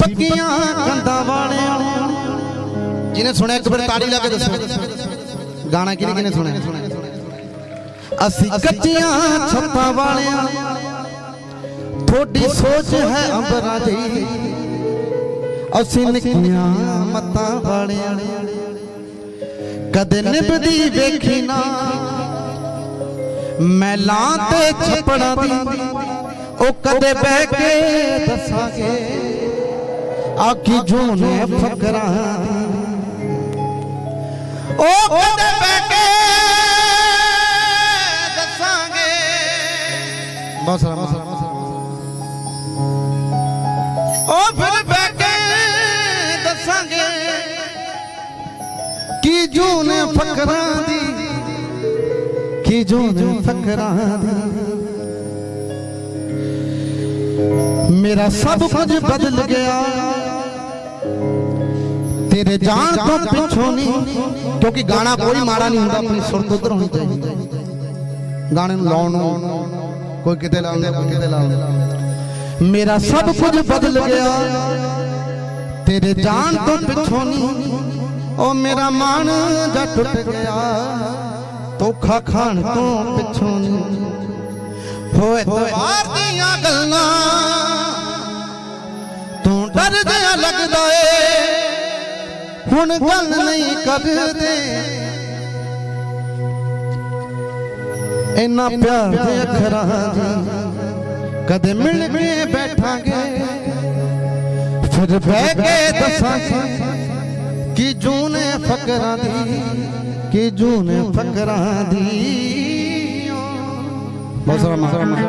ਪੱਕੀਆਂ ਕੰਧਾਂ ਵਾਲਿਆਂ ਜਿਹਨੇ ਸੁਣਿਆ ਇੱਕ ਵਾਰ ਤਾੜੀ ਲਾ ਕੇ ਦੱਸੋ। ਗਾਣਾ ਕਿਹਨੇ ਕਿਹਨੇ ਸੁਣਿਆ? ਅਸੀਂ ਕੱਚੀਆਂ ਛੱਤਾਂ ਵਾਲਿਆਂ ਥੋੜੀ ਸੋਚ ਹੈ ਅੰਬਰਾਂ ਦੀ। ਅਸੀਂ ਨਿੱਕੀਆਂ ਮੱਤਾਂ ਵਾਲਿਆਂ ਕਦੇ ਨਿਭਦੀ ਵੇਖੀ ਨਾ। ਮੈਲਾਂ ਤੇ ਛੱਪੜਾਂ ਦੀ। ਉਹ ਕਦੇ ਬਹਿ ਕੇ ਦੱਸਾਂਗੇ। ਆਖੀ ਜੂਨੇ ਫਕਰਾਂ। ਉਹ ਕਦੇ ਬਹਿ ਕੇ ਦੱਸਾਂਗੇ। ਬਹੁਤ ਸਾਰਾ ਉਹ ਫਿਰ ਬਹਿ ਕੇ ਦੱਸਾਂਗੇ ਕੀ ਜੂਨੇ ਫਕਰਾਂ ਦੀ। ਕੀ ਜੂਨੇ ਫਕਰਾਂ ਦੀ। ਮੇਰਾ ਸਭ ਕੁਝ ਬਦਲ ਗਿਆ। ਤੇਰੇ ਜਾਣ ਤੋਂ ਪਿੱਛੋਂ ਨਹੀਂ ਕਿਉਂਕਿ ਗਾਣਾ ਕੋਈ ਮਾੜਾ ਨਹੀਂ ਹੁੰਦਾ ਆਪਣੀ ਸੁਰ ਤੋਂ ਉਧਰ ਹੋਣੀ ਚਾਹੀਦੀ। ਗਾਣੇ ਨੂੰ ਲਾਉਣ ਨੂੰ ਕੋਈ ਕਿਤੇ ਲਾਉਂਦਾ ਕੋਈ ਕਿਤੇ ਲਾਉਂਦਾ ਮੇਰਾ ਸਭ ਕੁਝ ਬਦਲ ਗਿਆ। ਤੇਰੇ ਜਾਣ ਤੋਂ ਪਿੱਛੋਂ ਨਹੀਂ ਉਹ ਮੇਰਾ ਮਨ ਜਾ ਟੁੱਟ ਗਿਆ। ਧੋਖਾ ਖਾਣ ਤੋਂ ਪਿੱਛੋਂ ਨਹੀਂ। ਹੋਏ ਤਵਾਰ ਦੀਆਂ ਗੱਲਾਂ। ਤੂੰ ਡਰ ਜਿਹਾ ਲੱਗਦਾ ਏ। ਹੁਣ ਗੱਲ ਨਹੀਂ ਕਰਦੇ। ਇੰਨਾ ਪਿਆਰ ਦੇ ਅੱਖਰਾਂ ਦੀ ਕਦੇ ਮਿਲ ਕੇ ਬੈਠਾਂਗੇ। ਫਿਰ ਬਹਿ ਕੇ ਦੱਸਾਂਗੇ ਕਿ ਜੂਨੇ ਫਕਰਾਂ ਦੀ। ਕਿ ਜੂਨੇ ਫਕਰਾਂ ਦੀ। ਬਹੁਤ ਸਾਰਾ ਮਜ਼ਾ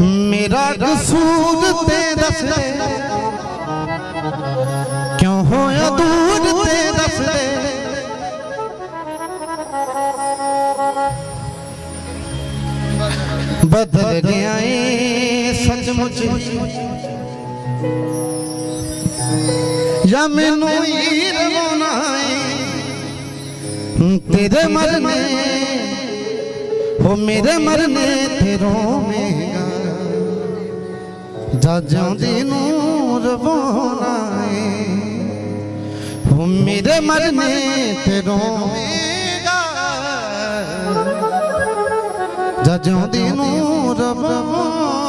ਮੇਰਾ ਕਸੂਰ ਤੇ ਦੱਸ ਦੇ ਕਿਉਂ ਹੋਇਆ ਦੂਰ ਤੇ ਦੱਸ ਦੇ ਬਦਲ ਗਿਆ ਏ ਸੱਚਮੁੱਚ ਜਾਂ ਮੈਨੂੰ ਹੀ ਰਵਾਨਾ ਏ ਤੇਰੇ ਮਰਨੇ ਹੋ ਮੇਰੇ ਮਰਨੇ ਤੇ ਰੋਵੇਂਗਾ ਜਾ ਜਾਂਦੀ ਨੂੰ ਰਵਾਨਾ ਏ ਹੋ ਮੇਰੇ ਮਰਨੇ ਤੇ ਰੋਵੇਂਗਾ ਜਾ ਜਾਂਦੀ ਨੂੰ ਰਵਾਨਾ